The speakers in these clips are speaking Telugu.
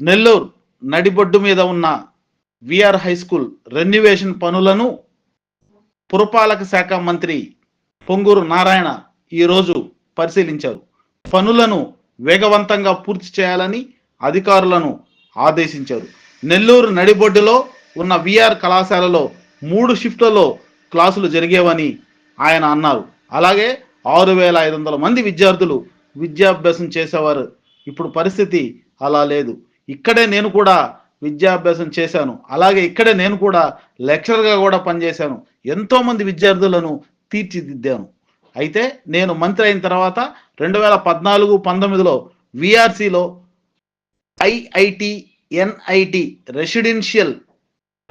నెల్లూరు నడిబొడ్డు మీద ఉన్న విఆర్ హై స్కూల్ రెన్యువేషన్ పనులను పురపాలక శాఖ మంత్రి పొంగూరు నారాయణ ఈరోజు పరిశీలించారు. పనులను వేగవంతంగా పూర్తి చేయాలని అధికారులను ఆదేశించారు. నెల్లూరు నడిబొడ్డులో ఉన్న విఆర్ కళాశాలలో మూడు షిఫ్ట్లలో క్లాసులు జరిగేవని ఆయన అన్నారు. అలాగే ఆరు వేల ఐదు వందల మంది విద్యార్థులు విద్యాభ్యాసం చేసేవారు. ఇప్పుడు పరిస్థితి అలా లేదు. ఇక్కడే నేను కూడా విద్యాభ్యాసం చేశాను. అలాగే ఇక్కడే నేను కూడా లెక్చరర్గా కూడా పనిచేశాను. ఎంతోమంది విద్యార్థులను తీర్చిదిద్దాను. అయితే నేను మంత్రి అయిన తర్వాత రెండు వేల పద్నాలుగు పంతొమ్మిదిలో విఆర్సిలో ఐఐటి ఎన్ఐటి రెసిడెన్షియల్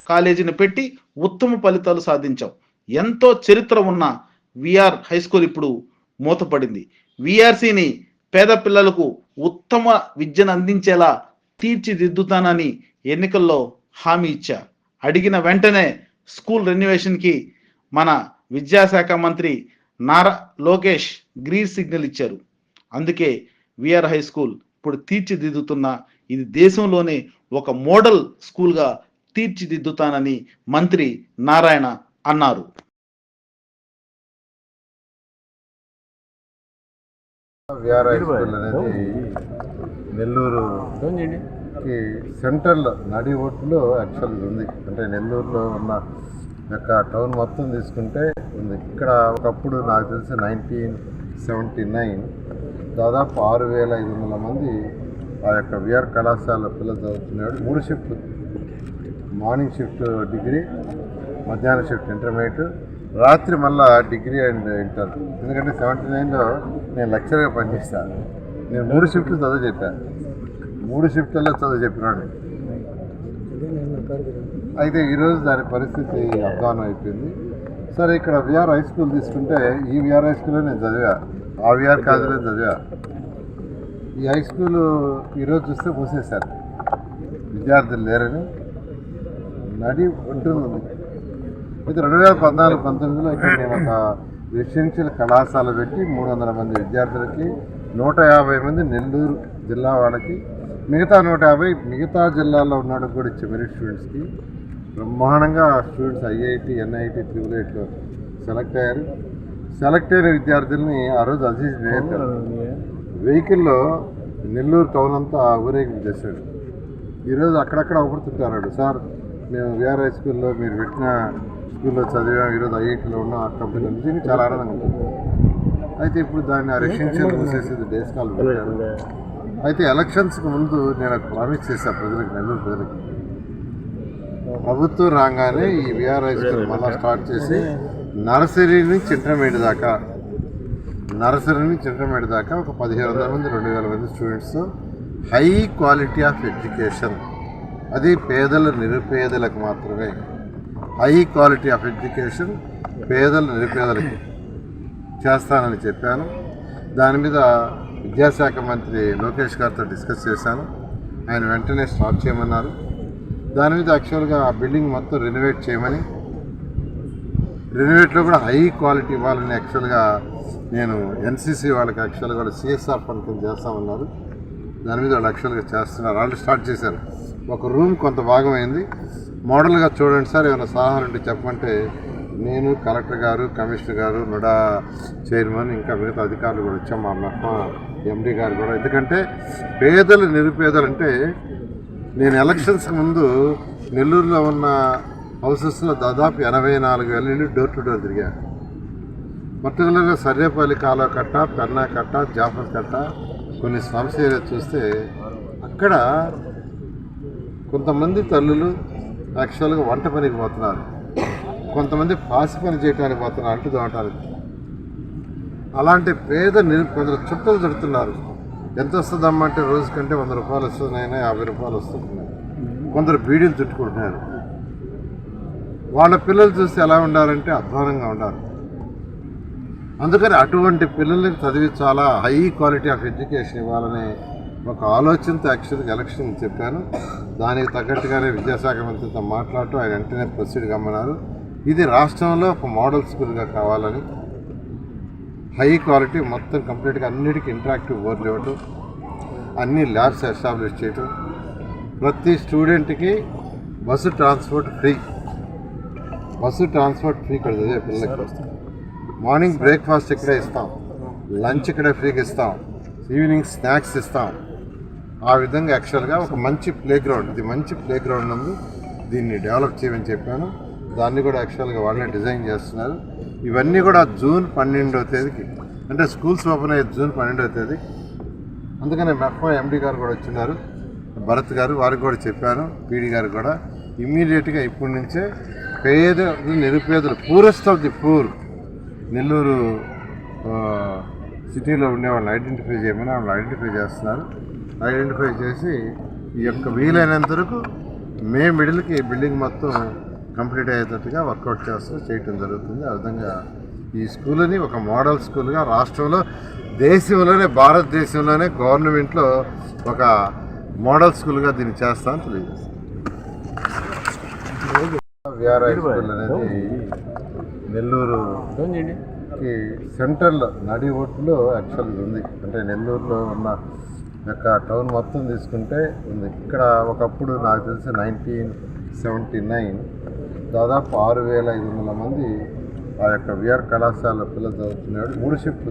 కాలేజీని పెట్టి ఉత్తమ ఫలితాలు సాధించాం. ఎంతో చరిత్ర ఉన్న విఆర్ హై స్కూల్ ఇప్పుడు మూతపడింది. విఆర్సిని పేద పిల్లలకు ఉత్తమ విద్యను అందించేలా తీర్చిదిద్దుతానని ఎన్నికల్లో హామీ ఇచ్చా. అడిగిన వెంటనే స్కూల్ రెన్యువేషన్కి మన విద్యాశాఖ మంత్రి నారా లోకేష్ గ్రీన్ సిగ్నల్ ఇచ్చారు. అందుకే విఆర్ హై స్కూల్ ఇప్పుడు తీర్చిదిద్దుతున్న ఇది దేశంలోనే ఒక మోడల్ స్కూల్గా తీర్చిదిద్దుతానని మంత్రి నారాయణ అన్నారు. విఆర్ హై స్కూల్ అనేది నెల్లూరుకి సెంట్రల్ నడి ఒడ్లో యాక్చువల్గా ఉంది. అంటే నెల్లూరులో ఉన్న యొక్క టౌన్ మొత్తం తీసుకుంటే ఉంది. ఇక్కడ ఒకప్పుడు నాకు తెలిసి నైన్టీన్ సెవెంటీ నైన్ దాదాపు ఆరు వేల ఐదు వందల మంది ఆ యొక్క విఆర్ కళాశాల పిల్లలు చదువుతున్నాడు మూడు షిఫ్ట్ మార్నింగ్ షిఫ్ట్ డిగ్రీ మధ్యాహ్నం షిఫ్ట్ ఇంటర్మీడియట్ రాత్రి మళ్ళా డిగ్రీ అండ్ ఇంటర్. ఎందుకంటే సెవెంటీ నైన్లో నేను లెక్చర్గా పనిచేస్తాను నేను మూడు షిఫ్ట్లు చదువు చెప్పాను మూడు షిఫ్ట్లలో చదువు చెప్పినాడు. అయితే ఈరోజు దాని పరిస్థితి అధ్వానం అయిపోయింది. సరే ఇక్కడ విఆర్ హై స్కూల్ తీసుకుంటే ఈ విఆర్ హై స్కూల్లో నేను చదివా. ఆ విఆర్ కాలేజీలో చదివా. ఈ హై స్కూల్ ఈరోజు చూస్తే మూసేశారు. విద్యార్థులు లేరని. నడి ఉంటుంది అయితే రెండు వేల పద్నాలుగు పంతొమ్మిదిలో ఇక్కడ నేను ఒక రెసిడెన్షియల్ కళాశాల పెట్టి మూడు వందల మంది విద్యార్థులకి నూట యాభై మంది నెల్లూరు జిల్లా వాళ్ళకి మిగతా నూట యాభై మిగతా జిల్లాల్లో ఉన్న కూడా ఇచ్చే మెరిట్ స్టూడెంట్స్కి బ్రహ్మాండంగా స్టూడెంట్స్ ఐఐటి ఎన్ఐటి త్రిబుల్ ఎయిట్లో సెలెక్ట్ అయ్యారు. సెలెక్ట్ అయిన విద్యార్థుల్ని ఆ రోజు అజీజ్ వేయలేదు వెహికల్లో నెల్లూరు టౌన్ అంతా ఊరేగింపు చేశాడు. ఈరోజు అక్కడక్కడ అవపడుతుంటారు సార్ మేము విఆర్ హై స్కూల్లో మీరు పెట్టిన స్కూల్లో చదివాం ఈరోజు ఐఐటీలో ఉన్న కంపెనీలో నుంచి చాలా ఆనందంగా ఉంటుంది. అయితే ఇప్పుడు దాన్ని ఆ మూసేసేది డేస్ కాల్ పెట్టారు. అయితే ఎలక్షన్స్కి ముందు నేను ప్రామిస్ చేశాను ప్రజలకు నెల్లూరు ప్రజలకి. ప్రభుత్వం రాగానే ఈ విఆర్ హై స్కూల్ మళ్ళీ స్టార్ట్ చేసి నర్సరీ నుంచి ఇంటర్మీడియట్ దాకా నర్సరీ నుంచి ఇంటర్మీడియట్ దాకా ఒక పదిహేను వందల మంది రెండు వేల మంది students high quality of education. అది పేదల నిరుపేదలకు మాత్రమే. హై క్వాలిటీ ఆఫ్ ఎడ్యుకేషన్ పేదల నిరుపేదలకి. చేస్తానని చెప్పాను. దాని మీద విద్యాశాఖ మంత్రి లోకేష్ గారితో డిస్కస్ చేశాను. ఆయన వెంటనే స్టార్ట్ చేయమన్నారు. దాని మీద యాక్చువల్గా ఆ బిల్డింగ్ మొత్తం రెనోవేట్ చేయమని రెనోవేట్లో కూడా హై క్వాలిటీ ఇవ్వాలని యాక్చువల్గా నేను ఎన్సీసీ వాళ్ళకి యాక్చువల్గా కూడా సిఎస్ఆర్ ఫండ్ కింద చేస్తామన్నారు. దాని మీద వాళ్ళు యాక్చువల్గా చేస్తున్నారు. ఆల్రెడీ స్టార్ట్ చేశారు. ఒక రూమ్ కొంత భాగం అయింది మోడల్గా చూడండి సార్ ఏమైనా సలహాలు ఉంటే చెప్పమంటే నేను కలెక్టర్ గారు కమిషనర్ గారు నుడా చైర్మన్ ఇంకా మిగతా అధికారులు కూడా వచ్చాం. మా మెహ్మా ఎండి గారు కూడా. ఎందుకంటే పేదలు నిరుపేదలు అంటే నేను ఎలక్షన్స్కి ముందు నెల్లూరులో ఉన్న హౌసెస్లో దాదాపు ఎనభై నాలుగు వేల ఇల్లు డోర్ టు డోర్ తిరిగాను పర్టికులర్గా సర్రేపల్లి కాలువ కట్ట పెన్నా కట్ట జాఫర్ కట్ట కొన్ని స్లమ్స్ చూస్తే అక్కడ కొంతమంది తల్లులు యాక్చువల్గా వంట పనికి పోతున్నారు. కొంతమంది పాసి పని చేయడానికి పోతున్నారు అంటు దాటానికి అలాంటి పేద నిరు కొందరు చుట్టలు చుడుతున్నారు ఎంత వస్తుందమ్మా అంటే రోజు కంటే వంద రూపాయలు వస్తున్నాయినా యాభై రూపాయలు వస్తున్నాయి. కొందరు బీడీలు చుట్టుకుంటున్నారు. వాళ్ళ పిల్లలు చూస్తే ఎలా ఉండాలంటే అధ్వానంగా ఉండాలి. అందుకని అటువంటి పిల్లల్ని చదివించాలా హై క్వాలిటీ ఆఫ్ ఎడ్యుకేషన్ ఇవ్వాలనే ఒక ఆలోచనతో యాక్చువల్గా ఎలక్షన్ చెప్పాను. దానికి తగ్గట్టుగానే విద్యాశాఖ మంత్రితో మాట్లాడుతూ ఆయన వెంటనే ప్రొసీడ్ కమ్మన్నారు ఇది రాష్ట్రంలో ఒక మోడల్ స్కూల్గా కావాలని హై క్వాలిటీ మొత్తం కంప్లీట్గా అన్నిటికీ ఇంటరాక్టివ్ బోర్డులు ఇవ్వటం అన్ని ల్యాబ్స్ ఎస్టాబ్లిష్ చేయటం ప్రతి స్టూడెంట్కి bus transport free bus transport free ఇక్కడ చదివే పిల్లలకి. మార్నింగ్ బ్రేక్ఫాస్ట్ ఇక్కడే ఇస్తాం లంచ్ ఇక్కడే ఫ్రీగా ఇస్తాం ఈవినింగ్ స్నాక్స్ ఇస్తాం. ఆ విధంగా యాక్చువల్గా ఒక మంచి ప్లే గ్రౌండ్ ఇది మంచి ప్లే గ్రౌండ్ ఉంది దీన్ని డెవలప్ చేయమని చెప్పాను. దాన్ని కూడా యాక్చువల్గా వాళ్ళే డిజైన్ చేస్తున్నారు. ఇవన్నీ కూడా జూన్ పన్నెండవ తేదీకి. అంటే స్కూల్స్ ఓపెన్ అయ్యే జూన్ పన్నెండవ తేదీ. అందుకనే మెఫ్మా ఎండి గారు కూడా వచ్చినారు భరత్ గారు వారికి కూడా చెప్పాను పీడి గారు కూడా. ఇమ్మీడియట్గా ఇప్పటి నుంచే పేద నిరుపేదలు poorest of the poor Nellore సిటీలో ఉండే వాళ్ళని ఐడెంటిఫై చేయమని వాళ్ళు ఐడెంటిఫై చేస్తున్నారు. ఐడెంటిఫై చేసి ఈ యొక్క వీలైనంత వరకు మే మిడిల్కి బిల్డింగ్ మొత్తం కంప్లీట్ అయ్యేటట్టుగా వర్కౌట్ చేస్తూ చేయటం జరుగుతుంది. ఆ విధంగా ఈ స్కూల్ని ఒక మోడల్ స్కూల్గా రాష్ట్రంలో దేశంలోనే భారతదేశంలోనే గవర్నమెంట్లో ఒక మోడల్ స్కూల్గా దీన్ని చేస్తాను తెలియజేస్తాను విఆర్ఐ స్కూల్ అనేది నెల్లూరుకి సెంట్రల్ నడి ఒడ్డులో యాక్చువల్గా ఉంది. అంటే నెల్లూరులో ఉన్న యొక్క టౌన్ మొత్తం తీసుకుంటే ఉంది. ఇక్కడ ఒకప్పుడు నాకు తెలిసి నైన్టీన్ సెవెంటీ నైన్ దాదాపు ఆరు వేల ఐదు వందల మంది ఆ యొక్క విఆర్ కళాశాల పిల్లలు చదువుతున్నాడు మూడు షిఫ్ట్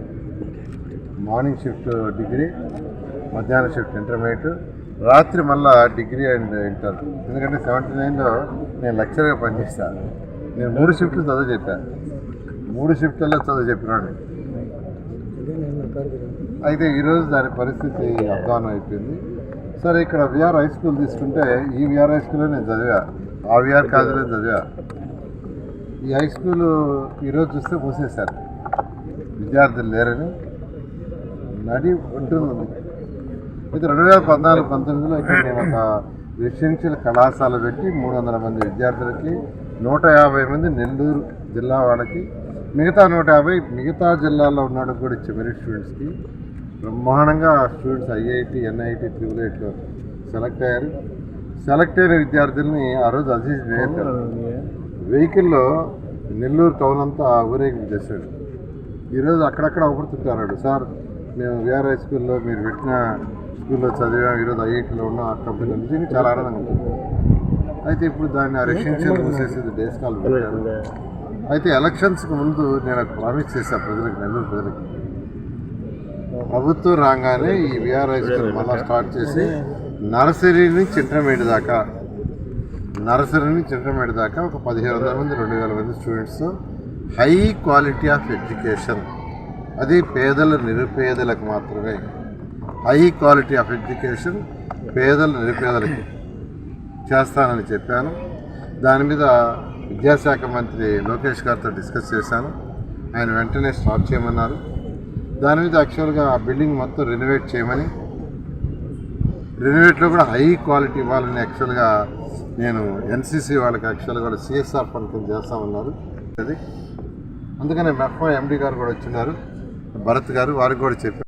మార్నింగ్ షిఫ్ట్ డిగ్రీ మధ్యాహ్నం షిఫ్ట్ ఇంటర్మీడియట్ రాత్రి మళ్ళా డిగ్రీ అండ్ ఇంటర్. ఎందుకంటే సెవెంటీ నైన్లో నేను లెక్చర్గా పనిచేస్తాను నేను మూడు షిఫ్ట్లు చదువు చెప్పాను మూడు షిఫ్ట్లలో చదువు చెప్పినాడు. అయితే ఈరోజు దాని పరిస్థితి అధ్వానం అయిపోయింది. సరే ఇక్కడ విఆర్ హై స్కూల్ తీసుకుంటే ఈ విఆర్ హై స్కూల్లో నేను చదివా. ఆవిఆర్ కాదులే కాలేజీలో చదివా. ఈ హై స్కూల్ ఈరోజు చూస్తే మూసేశారు. విద్యార్థులు లేరని. నడి ఉంటుంది అయితే రెండు వేల పద్నాలుగు పంతొమ్మిదిలో ఇక్కడ నేను ఒక రెసిడెన్షియల్ కళాశాల పెట్టి మూడు వందల మంది విద్యార్థులకి నూట యాభై మంది నెల్లూరు జిల్లా వాళ్ళకి మిగతా నూట యాభై మిగతా జిల్లాల్లో ఉన్నాడు కూడా ఇచ్చే మెరిట్ స్టూడెంట్స్కి. బ్రహ్మాండంగా స్టూడెంట్స్ ఐఐటి ఎన్ఐటి త్రిబుల్ ఎయిట్లో సెలెక్ట్ అయ్యారు. సెలెక్ట్ అయిన విద్యార్థుల్ని ఆ రోజు అజీజ్ వెహికల్లో నెల్లూరు టౌన్ అంతా ఊరేగింపు చేశాడు. ఈరోజు అక్కడక్కడ అవపడుతుంటారు సార్ మేము విఆర్ హై స్కూల్లో మీరు పెట్టిన స్కూల్లో చదివాం ఈరోజు ఐఐటీలో ఉన్న ఆ కంపెనీలో నుంచి చాలా ఆనందంగా ఉంటుంది. అయితే ఇప్పుడు దాన్ని ఆ రెసిడెన్షియల్ మూసేసేది డేస్ కాల్ పెట్టారు. అయితే ఎలక్షన్స్కి ముందు నేను ప్రామిస్ చేశాను ప్రజలకు నెల్లూరు ప్రజలకు. ప్రభుత్వం రాగానే ఈ విఆర్ హై స్కూల్ మళ్ళీ స్టార్ట్ చేసి నర్సరీ నుంచి ఇంటర్మీడియట్ దాకా నర్సరీ నుంచి ఇంటర్మీడియట్ దాకా ఒక పదిహేను వందల మంది రెండు వేల మంది students high quality of education అది పేదల నిరుపేదలకు మాత్రమే. హై క్వాలిటీ ఆఫ్ ఎడ్యుకేషన్ పేదల నిరుపేదలకి చేస్తానని చెప్పాను. దాని మీద విద్యాశాఖ మంత్రి లోకేష్ గారితో డిస్కస్ చేశాను. ఆయన వెంటనే స్టార్ట్ చేయమన్నారు. దాని మీద యాక్చువల్గా ఆ బిల్డింగ్ మొత్తం రెనోవేట్ చేయమని రెనోవేట్లో కూడా హై క్వాలిటీ ఇవ్వాలని యాక్చువల్గా నేను ఎన్సీసీ వాళ్ళకి యాక్చువల్గా కూడా సిఎస్ఆర్ ఫండ్ చేస్తా చేస్తామన్నారు అది. అందుకనే మెఫ్మా ఎండి గారు కూడా వచ్చినారు భరత్ గారు వారికి కూడా చెప్పాను